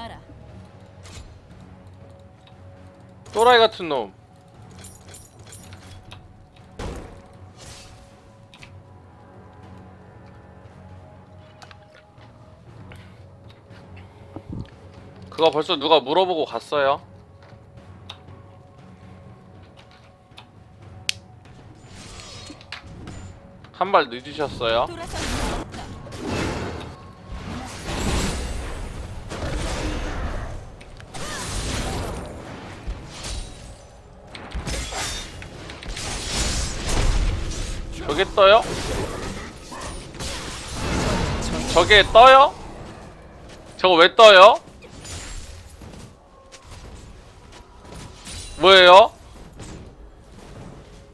마라. 또라이 같은 놈. 그거 벌써 누가 물어보고 갔어요. 한 발 늦으셨어요. 돌아설 수 없다. 저게 떠요? 저거 왜 떠요? 뭐예요?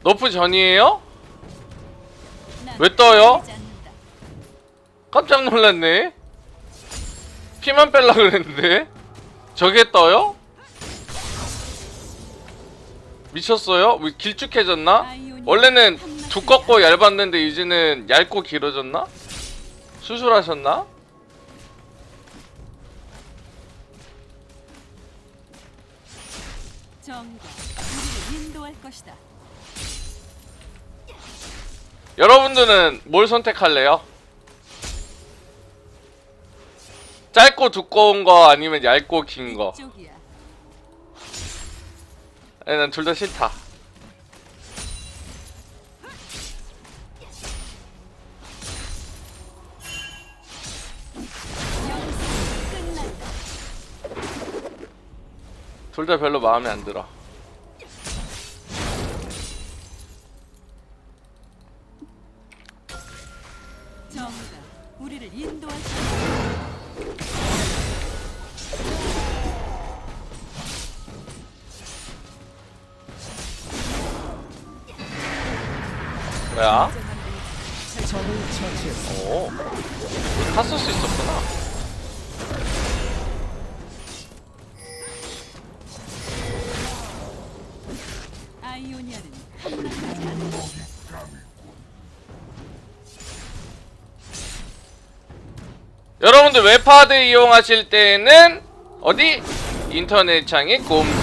너프 전이에요? 난왜 떠요? 깜짝 놀랐네. 피만 뺄라 그랬는데 저게 떠요? 미쳤어요? 왜 길쭉해졌나? 원래는 두껍고 얇았는데 이제는 얇고 길어졌나? 수술하셨나? 정의가 우리를 인도할 것이다. 여러분들은 뭘 선택할래요? 짧고 두꺼운 거 아니면 얇고 긴 거? 이쪽이야. 난둘 다 싫다. 둘 다 별로 마음에 안 들어. 웹하드 이용하실 때는 어디? 인터넷 창에 곰.cd.am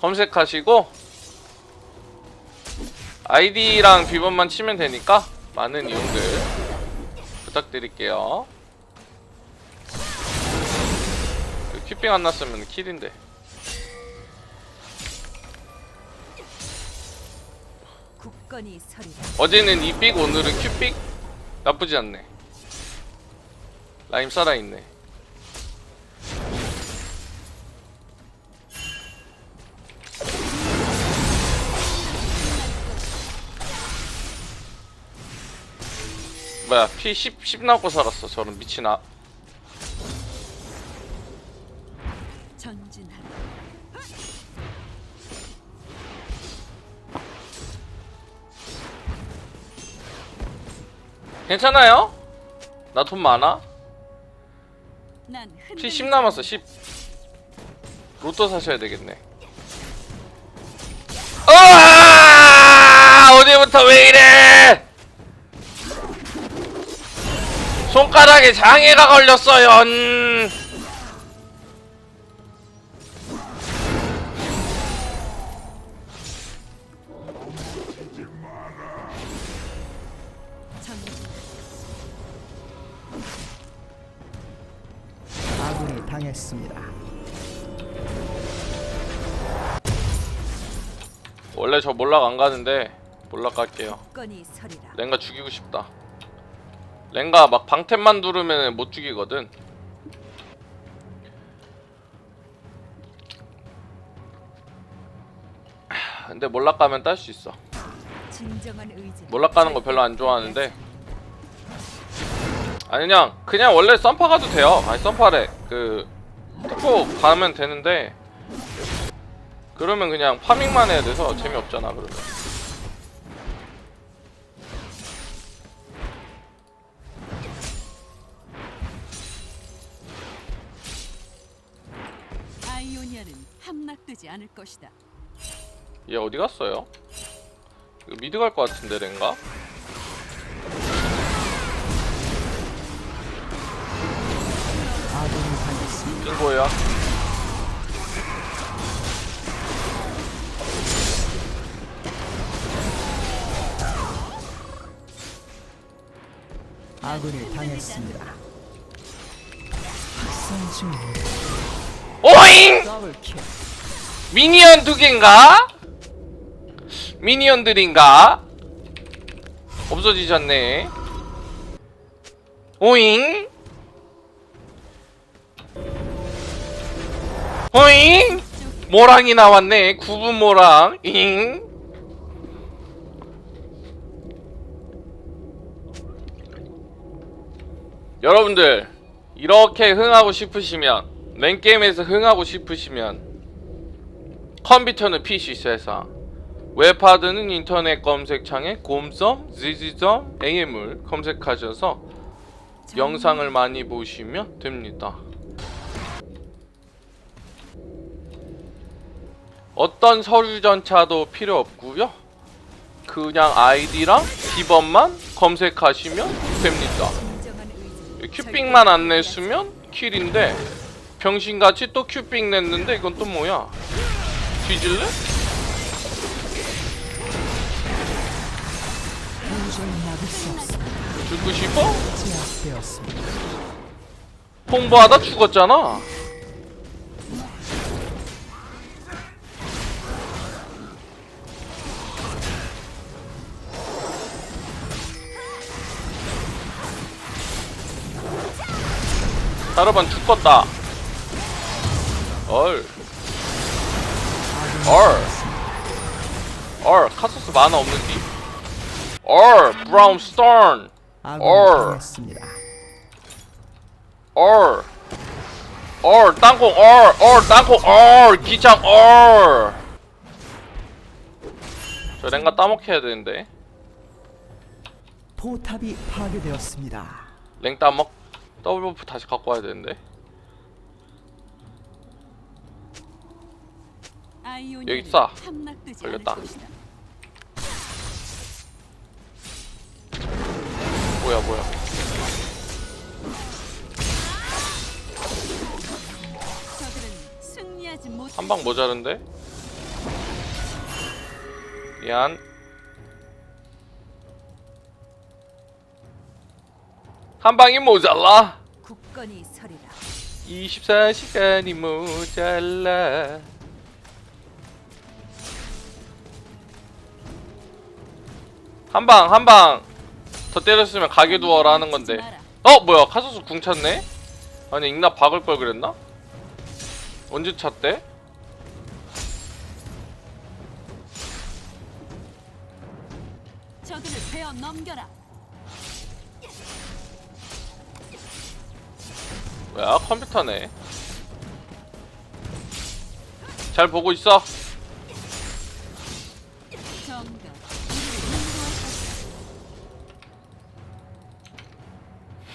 검색하시고 아이디랑 비번만 치면 되니까 많은 이용들 부탁드릴게요. 그 퀴빙 안 났으면 킬인데. 어제는 이삑 오늘은 큐삑? 나쁘지 않네. 라임 살아있네. 뭐야 피 10, 10 나고 살았어. 저런 미친 아 괜찮아요? 나 돈 많아? 난피10 남았어 10 로또 사셔야 되겠네 아 어제부터 왜 이래 손가락에 장애가 걸렸어요 음. 당했습니다. 원래 저 몰락 안 가는데 몰락 갈게요. 서리라. 랭가 죽이고 싶다. 랭가 막 방템만 누르면 못 죽이거든. 하, 근데 몰락 가면 딸 수 있어. 진정한 의지. 몰락 가는 거 별로 안 좋아하는데. 아니 그냥 그냥 원래 썬파 가도 돼요. 아니 썬파래. 그 특보 가면 되는데 그러면 그냥 파밍만 해야 돼서 재미없잖아 그러면 아이오니아는 함락되지 않을 것이다. 얘 어디 갔어요? 이거 미드 갈 것 같은데 랭가? 빙고야. 아군이 당했습니다. 학살 중 오잉! 더블 킬. 미니언 두 개인가? 미니언들인가? 없어지셨네. 오잉? 오잉? 모랑이 나왔네. 구분 모랑. 잉? 여러분들 이렇게 흥하고 싶으시면 랭게임에서 흥하고 싶으시면 컴퓨터는 PC 세상 웹하드는 인터넷 검색창에 곰썸, zz점, am을 검색하셔서 영상을 많이 보시면 됩니다. 어떤 서류 전차도 필요 없고요. 그냥 아이디랑 비번만 검색하시면 됩니다. 큐빅만 안 냈으면 킬인데 병신같이 또 큐빅 냈는데 이건 또 뭐야? 뒤질래? 죽고 싶어? 홍보하다 죽었잖아. 다르반 죽었다. 얼. 얼. 얼. 카소스 만화 없는디. 얼. 브라운 스톤. 얼. 얼. 얼 땅콩 얼. 얼 땅콩 얼. 기창 얼. 저 랭가 따먹혀야 되는데. 포탑이 파괴되었습니다. 랭 따먹. 더블 버프 다시 갖고 와야 되는데. 여기 있어. 걸렸다. 뭐야 뭐야. 한 방 모자른데? 미안. 한 방이 모자라. 굳건히 서리라. 24시간이 모자라. 한 방, 한 방. 더 때렸으면 가게 두어라 하는 건데. 어, 뭐야. 카소스 궁 찼네? 아니, 익나 박을 걸 그랬나? 언제 찼대? 저들을 베어 넘겨라. 뭐야 컴퓨터네 잘 보고 있어.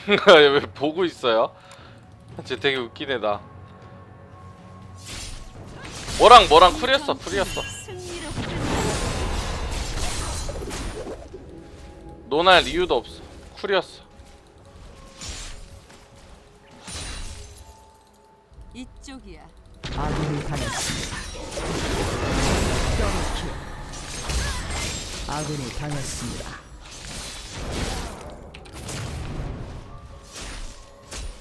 왜 보고 있어요? 쟤 되게 웃긴 애다 뭐랑 뭐랑 쿨이었어 쿨이었어. 논할 이유도 없어 쿨이었어 이쪽이야. 아군이 당했습니다. 더블킬. 아군이 당했습니다.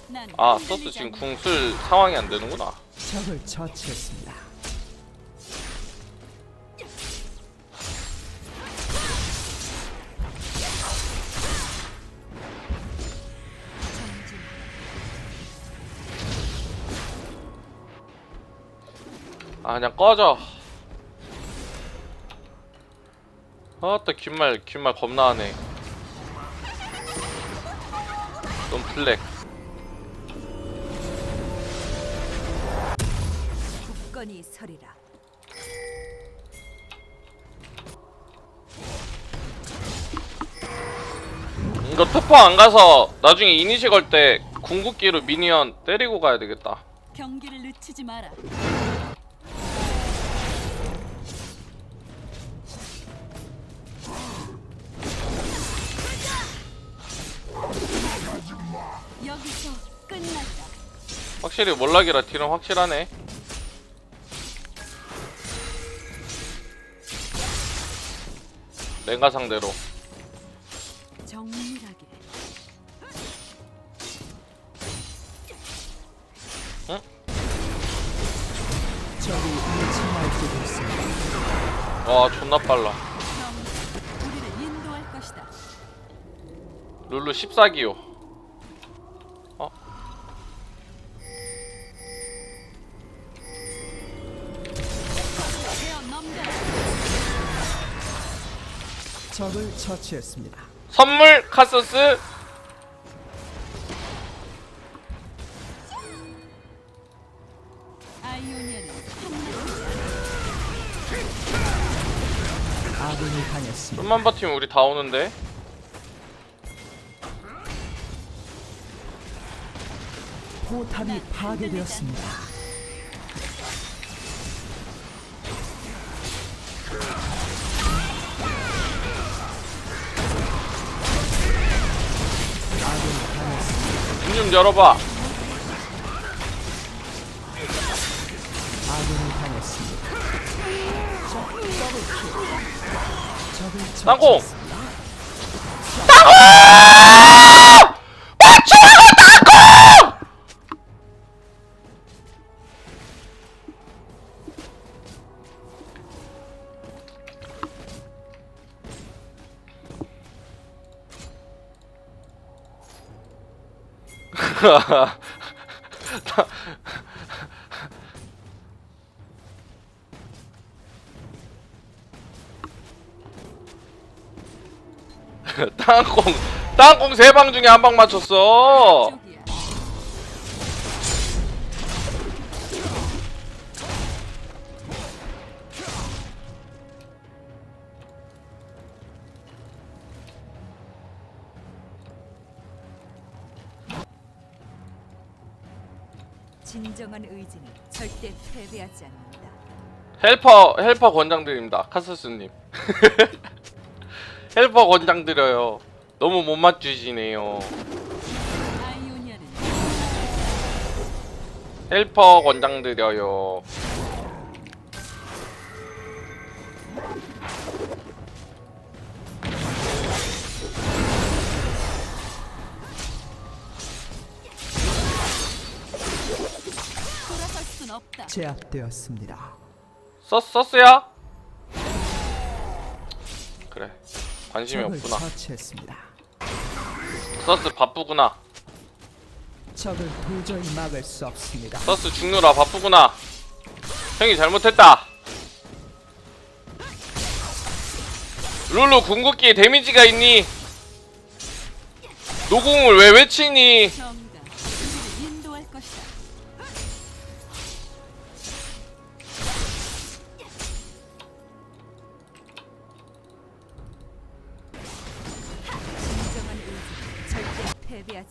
난아 흔들리지 서스 지금 않는다. 궁쓸 상황이 안 되는구나 적을 처치했습니다. 그냥 꺼져 아따 귓말 귓말 겁나 하네 넌 블랙 굳건히 서리라. 이거 투포 안 가서 나중에 이니시 걸 때 궁극기로 미니언 때리고 가야 되겠다 경기를 늦추지 마라. 확실히 몰락이라 딜은 확실하네. 내가 상대로. 정밀하게. 적이 있습니다. 와 존나 빨라. 정 우리를 인도할 것이다. 룰루 14기요. 처치했습니다. 선물 아군이 당했습니다. 좀만 버티면 우리 다 오는데. 포탑이 파괴되었습니다. 좀 열어봐. 땅콩! 땅콩 땅콩 세 방 중에 한 방 맞췄어. 진정한 의지는 절대 패배하지 않는다. 헬퍼 헬퍼 권장드립니다. 카스스님. 헬퍼 권장드려요. 너무 못 맞추시네요. 아이오니아는 헬퍼 권장드려요. 제압되었습니다. 썼 썼어야? 그래. 관심이 적을 없구나. 처치했습니다. 서스 바쁘구나. 적을 도저히 막을 수 없습니다. 서스 죽느라 바쁘구나. 형이 잘못했다. 룰루 궁극기에 데미지가 있니? 노궁을 왜 외치니? 정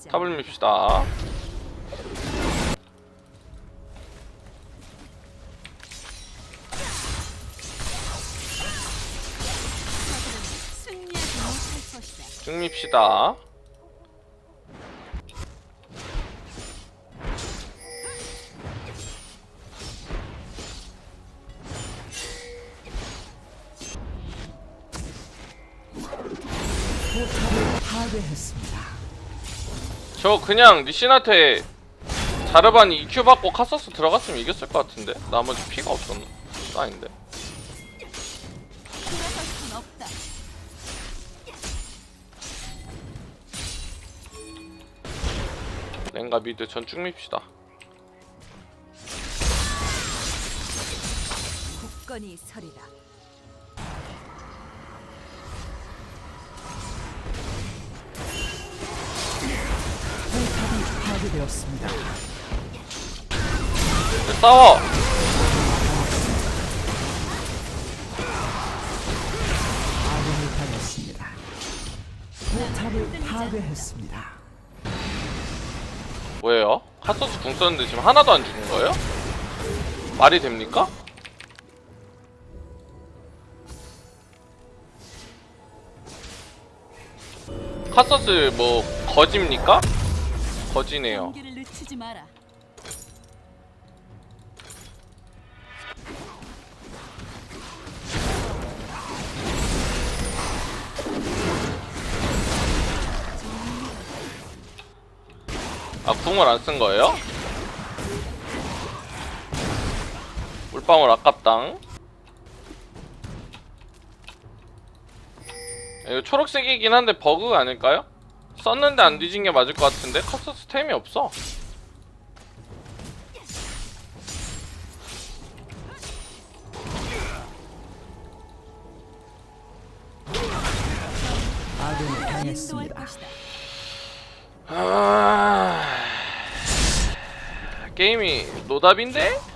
탑을 밉시다. 승립시다. 저 그냥 리신한테 자르반이 EQ 받고 카서스 들어갔으면 이겼을 것 같은데 나머지 피가 없었나? 아닌데. 랭가 미드 전쭉 밉시다 굳건히 서리라. 되었습니다. 싸워 아군이 당했습니다. 포탑을 파괴했습니다. 뭐예요? 카서스 궁 썼는데 지금 하나도 안 죽는 거예요? 말이 됩니까? 카서스 뭐 거짓입니까? 거지네요. 아 궁을 안 쓴 거예요? 물방울 아깝당. 이거 초록색이긴 한데 버그 아닐까요? 썼는데 안 뒤진 게 맞을 것 같은데 커서스 템이 없어. 아... 게임이 노답인데?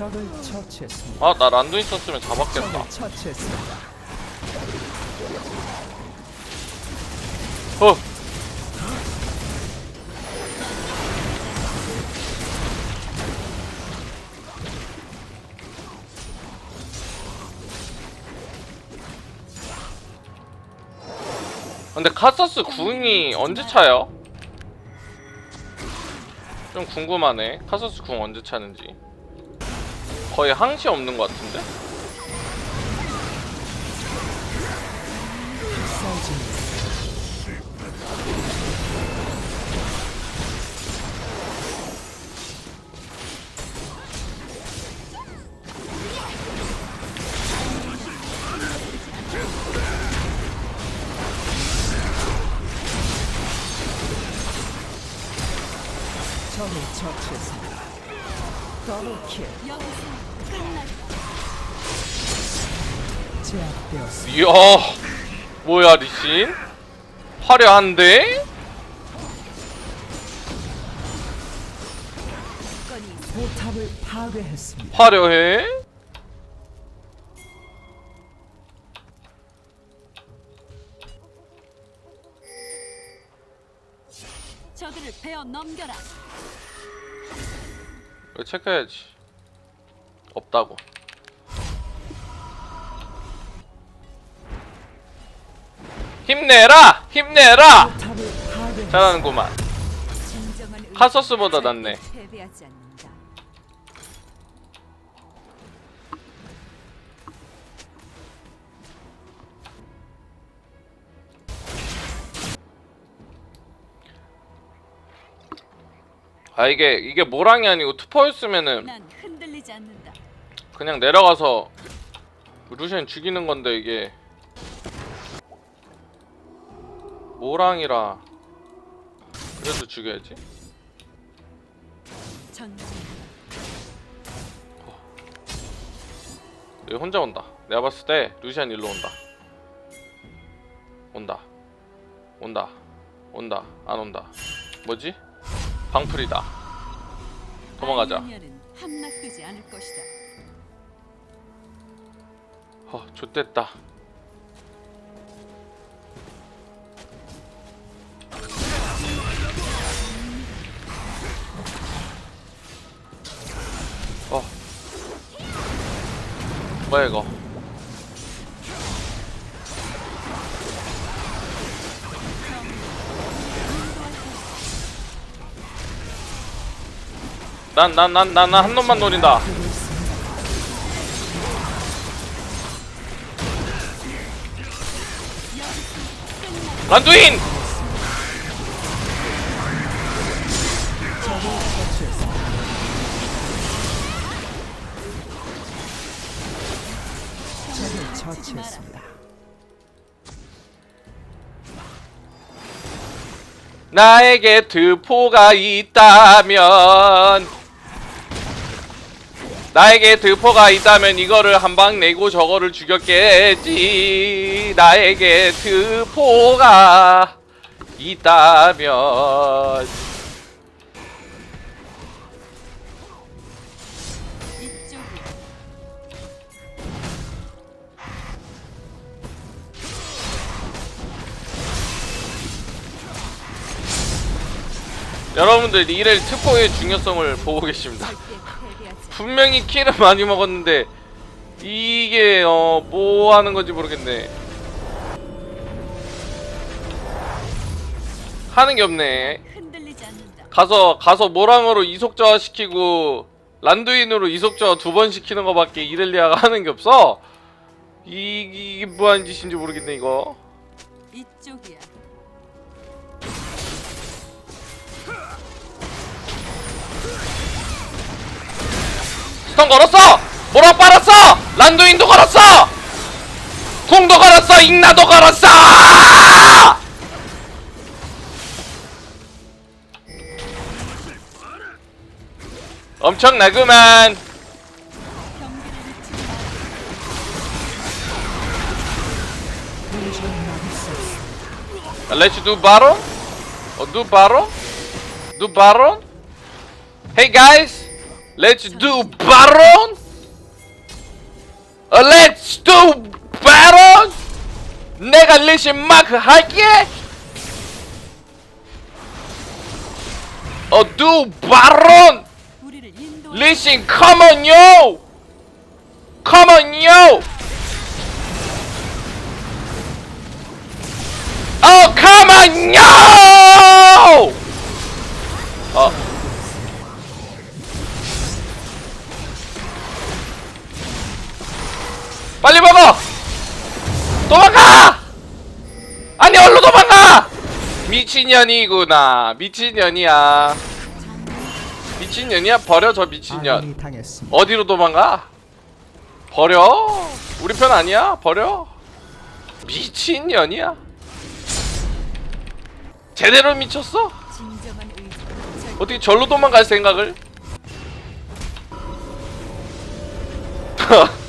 적을 처치했습니다. 아 나 란두 있었으면 잡았겠다 적을 처치했습니다. 어 근데 카서스 궁이 언제 차요? 좀 궁금하네 카서스 궁 언제 차는지 거의 항시 없는 것 같은데? 처치했습니다. 더블킬. 제압되었습니다. 이야 뭐야 리신? 화려한데? 건이 포탑을 파괴했습니다. 화려해? 저들을 베어 넘겨라. 이거 체크해야지 없다고 힘내라! 힘내라! 잘하는구만 카서스보다 낫네. 아 이게 이게 모랑이 아니고 않는다. 그냥 내려가서 루시안 죽이는 건데 이게. 모랑이라 그래도 죽여야지. 전진. 여기 혼자 온다. 내가 봤을 때 루시안 일로 온다. 온다. 온다. 온다. 안 온다. 뭐지? 방풀이다. 도망가자 어 좋됐다. 어. 뭐야 이거? 난 난 난 난 한 놈만 노린다 란두인. 나에게 드포가 있다면 나에게 드포가 있다면 이거를 한 방 내고 저거를 죽였겠지 나에게 드포가 있다면 여러분들 이렐 특보의 중요성을 보고 계십니다. 분명히 키를 많이 먹었는데 이게 어 뭐 하는 건지 모르겠네. 하는 게 없네. 가서 가서 모랑으로 이속 저하 시키고 란두인으로 이속 저하 두 번 시키는 거밖에 이렐리아가 하는 게 없어. 이, 이게 뭐 하는 짓인지 모르겠네 이거. 이쪽이야. 스턴 걸었어! 모랑 빨았어! 란두인도 걸었어! 궁도 걸었어! 잉나도 걸었어! 엄청나구만. Let's do baron? Or do baron? Let's do baron? Uh, let's do baron? 내가 리신 마크 할게! 어, do baron! 우리를 인도. 리신 come on yo! come on yo! Oh come on yo! 미친년이구나 미친년이야 미친년이야 버려 저 미친년. 어디로 도망가? 버려 우리 편 아니야 버려 미친년이야 제대로 미쳤어? 어떻게 절로 도망갈 생각을?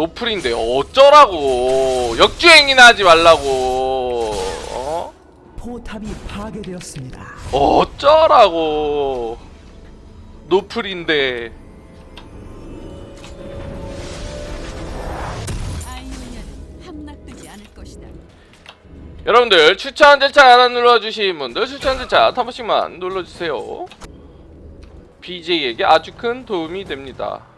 노플인데 어쩌라고 역주행이나 하지 말라고 어? 포탑이 파괴되었습니다. 어쩌라고 노플인데 아이오니아는 함락되지 않을 것이다. 여러분들 추천 절차 하나 눌러주신 분들 추천 절차 한 번씩만 눌러주세요 BJ에게 아주 큰 도움이 됩니다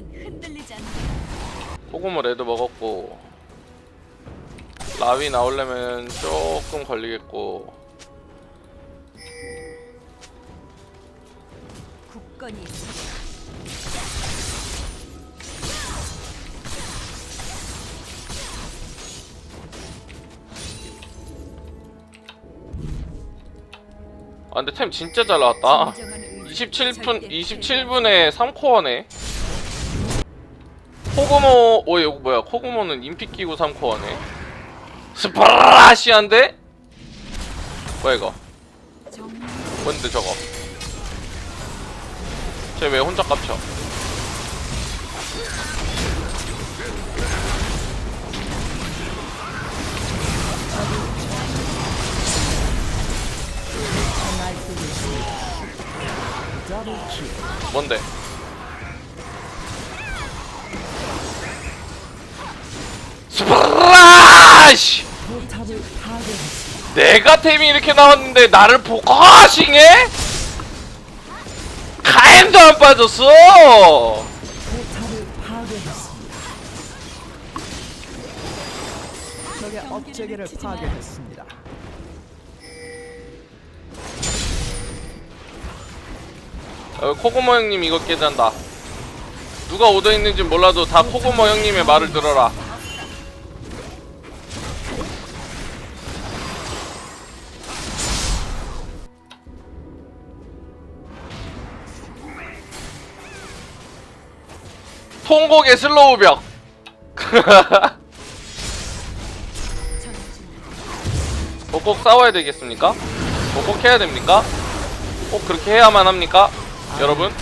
난 흔들리지 않는다. 소금을 레드 먹었고 라위 나오려면 조금 걸리겠고 굳건히 아 근데 템 진짜 잘 나왔다 진정한 의지. 27분 절대 27분에 3코어네 코그모 오 이거 뭐야? 코그모는 인피 끼고 3코어네. 스파라시한데? 뭐야 이거. 뭔데 저거? 쟤 왜 혼자 깝쳐. 뭔데 파괴했습니다. 내가 템이 이렇게 나왔는데 나를 포커싱해? 가엔도 안 빠졌어. 적의 업체계를 파괴했습니다. 어, 코고모 형님 이거 깨잔다 누가 오더 있는지 몰라도 다 코고모 형님의 말을 들어라 통곡의 슬로우 벽 전진. 뭐꼭 싸워야 되겠습니까? 뭐꼭 해야 됩니까? 꼭 그렇게 해야만 합니까? 여러분?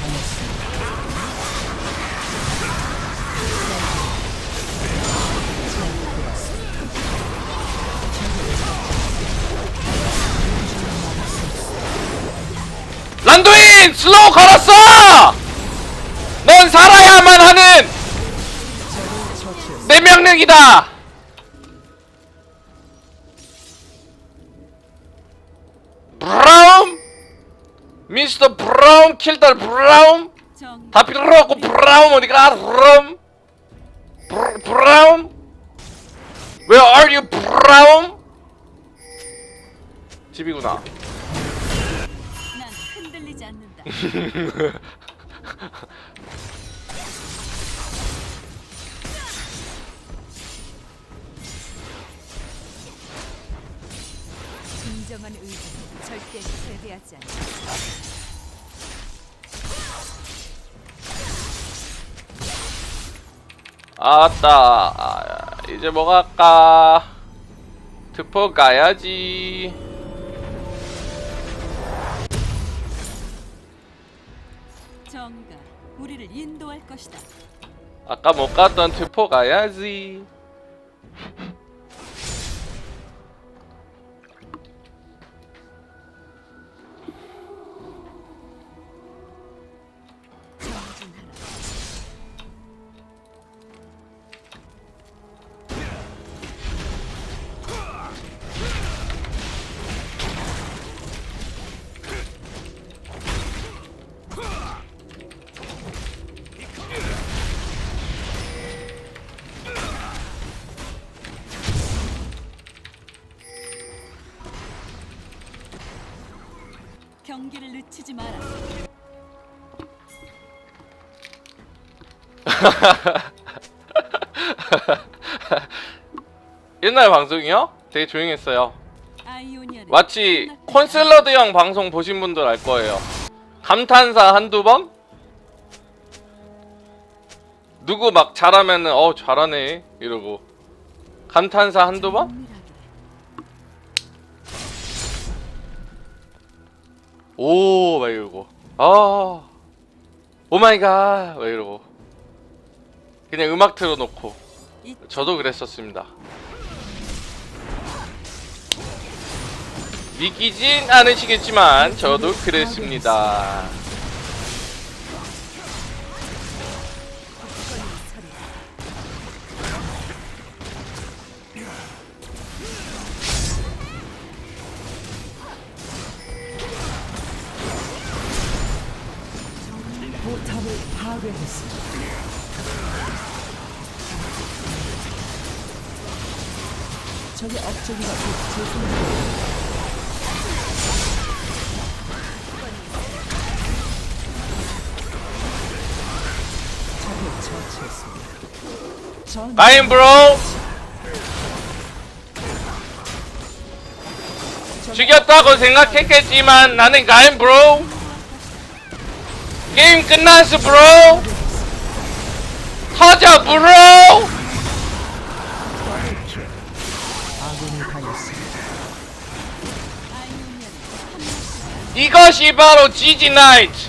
란두인! 슬로우 걸었어! 넌 살아야 내 명령이다. 브라움, 미스터 브라움, 킬달 브라움. 정다 필요 없고 브라움 어디가 브라움? 브- 브라움? Where are you 브라움? 집이구나. 진정한 의지는 절대 패배하지 않는다. 아따 아, 이제 뭐 갈까? 드포 가야지. 정가 우리를 인도할 것이다. 아까 못 갔던 트포 가야지. 옛날 방송이요? 되게 조용했어요. 마치. 콘샐러드 형 방송 보신 분들 알 거예요. 감탄사 한두 번? 누구 막 잘하면은 어 잘하네 이러고 감탄사 한두 번? 오, 막 이러고. 아, 오 마이 갓, 막 이러고. 그냥 음악 틀어놓고. 이 저도 그랬었습니다. 믿기진 않으시겠지만, 저도 그랬습니다. 포탑을 파괴했습니다. 적의 업적이가 곧 재생됩니다. 적을 처치했습니다. 전 가인 브로! 죽였다고 생각했겠지만, 나는 가인 브로! 게임 끝났어, 브로! 터져, 브로! 이것이 바로 GG 나이트!